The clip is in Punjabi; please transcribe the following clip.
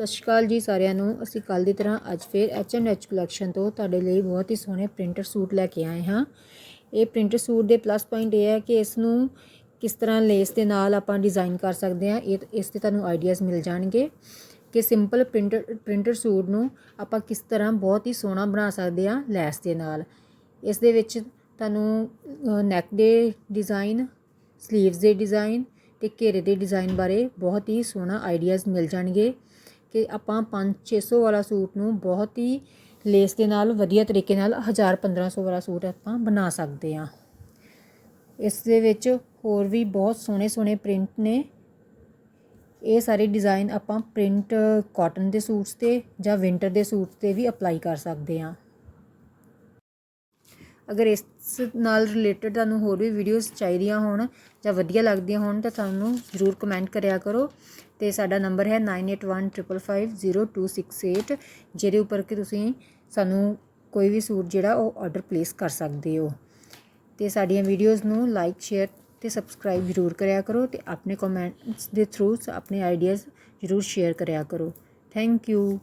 ਸਤਿ ਸ਼੍ਰੀ ਅਕਾਲ ਜੀ ਸਾਰਿਆਂ ਨੂੰ। ਅਸੀਂ ਕੱਲ ਦੀ ਤਰ੍ਹਾਂ ਅੱਜ ਫੇਰ H&H ਕਲੈਕਸ਼ਨ ਤੋਂ ਤੁਹਾਡੇ ਲਈ ਬਹੁਤ ਹੀ ਸੋਹਣੇ ਪ੍ਰਿੰਟਰ ਸੂਟ ਲੈ ਕੇ ਆਏ ਹਾਂ। ਇਹ ਪ੍ਰਿੰਟਰ ਸੂਟ ਦੇ ਪਲੱਸ ਪੁਆਇੰਟ ਇਹ ਹੈ ਕਿ ਇਸ ਨੂੰ ਕਿਸ ਤਰ੍ਹਾਂ ਲੇਸ ਦੇ ਨਾਲ ਆਪਾਂ ਡਿਜ਼ਾਈਨ ਕਰ ਸਕਦੇ ਹਾਂ, ਇਹ, ਇਸ ਤੇ ਤੁਹਾਨੂੰ ਆਈਡੀਆਜ਼ ਮਿਲ ਜਾਣਗੇ ਕਿ ਸਿੰਪਲ ਪ੍ਰਿੰਟਰ ਪ੍ਰਿੰਟਰ ਸੂਟ ਨੂੰ ਆਪਾਂ ਕਿਸ ਤਰ੍ਹਾਂ ਬਹੁਤ ਹੀ ਸੋਹਣਾ ਬਣਾ ਸਕਦੇ ਹਾਂ ਲੈਸ ਦੇ ਨਾਲ। ਇਸ ਦੇ ਵਿੱਚ ਤੁਹਾਨੂੰ ਨੈਕ ਦੇ ਡਿਜ਼ਾਈਨ ਸਲੀਵਸ ਦੇ ਡਿਜ਼ਾਈਨ ਤੇ ਘੇਰੇ ਦੇ ਡਿਜ਼ਾਈਨ ਬਾਰੇ ਬਹੁਤ ਹੀ ਸੋਹਣਾ ਆਈਡੀਆਜ਼ ਮਿਲ ਜਾਣਗੇ। ਕਿ ਆਪਾਂ 5-600 ਵਾਲਾ ਸੂਟ ਨੂੰ ਬਹੁਤ ਹੀ ਲੇਸ ਦੇ ਨਾਲ, ਵਧੀਆ ਤਰੀਕੇ ਨਾਲ 1000-1500 ਵਾਲਾ ਸੂਟ ਆਪਾਂ ਬਣਾ ਸਕਦੇ ਹਾਂ। ਇਸ ਦੇ ਵਿੱਚ ਹੋਰ ਵੀ ਬਹੁਤ ਸੋਹਣੇ ਸੋਹਣੇ ਪ੍ਰਿੰਟ ਨੇ। ਇਹ ਸਾਰੇ ਡਿਜ਼ਾਈਨ ਆਪਾਂ ਪ੍ਰਿੰਟ ਕਾਟਨ ਦੇ ਸੂਟਸ ਤੇ ਜਾਂ ਵਿੰਟਰ ਦੇ ਸੂਟਸ ਤੇ ਵੀ ਅਪਲਾਈ ਕਰ ਸਕਦੇ ਹਾਂ। ਅਗਰ ਇਸ ਨਾਲ ਰਿਲੇਟਡ ਤੁਹਾਨੂੰ ਹੋਰ ਵੀ ਵੀਡੀਓਜ਼ ਚਾਹੀਦੀਆਂ ਹੋਣ ਜਾਂ ਵਧੀਆ ਲੱਗਦੀਆਂ ਹੋਣ ਤਾਂ ਤੁਹਾਨੂੰ ਜ਼ਰੂਰ ਕਮੈਂਟ ਕਰਿਆ ਕਰੋ। ਤੇ ਸਾਡਾ ਨੰਬਰ ਹੈ 9815550268 ਜਿਹਦੇ ਉੱਪਰ ਕਿ ਤੁਸੀਂ ਸਾਨੂੰ ਕੋਈ ਵੀ ਸੂਟ ਜਿਹੜਾ ਉਹ ਆਰਡਰ ਪਲੇਸ ਕਰ ਸਕਦੇ ਹੋ। ਤੇ ਸਾਡੀਆਂ ਵੀਡੀਓਜ਼ ਨੂੰ ਲਾਈਕ ਸ਼ੇਅਰ ਤੇ ਸਬਸਕ੍ਰਾਈਬ ਜ਼ਰੂਰ ਕਰਿਆ ਕਰੋ ਤੇ ਆਪਣੇ ਕਮੈਂਟਸ ਦੇ ਥਰੂ ਆਪਣੇ ਆਈਡੀਆਜ਼ ਜ਼ਰੂਰ ਸ਼ੇਅਰ ਕਰਿਆ ਕਰੋ। Thank you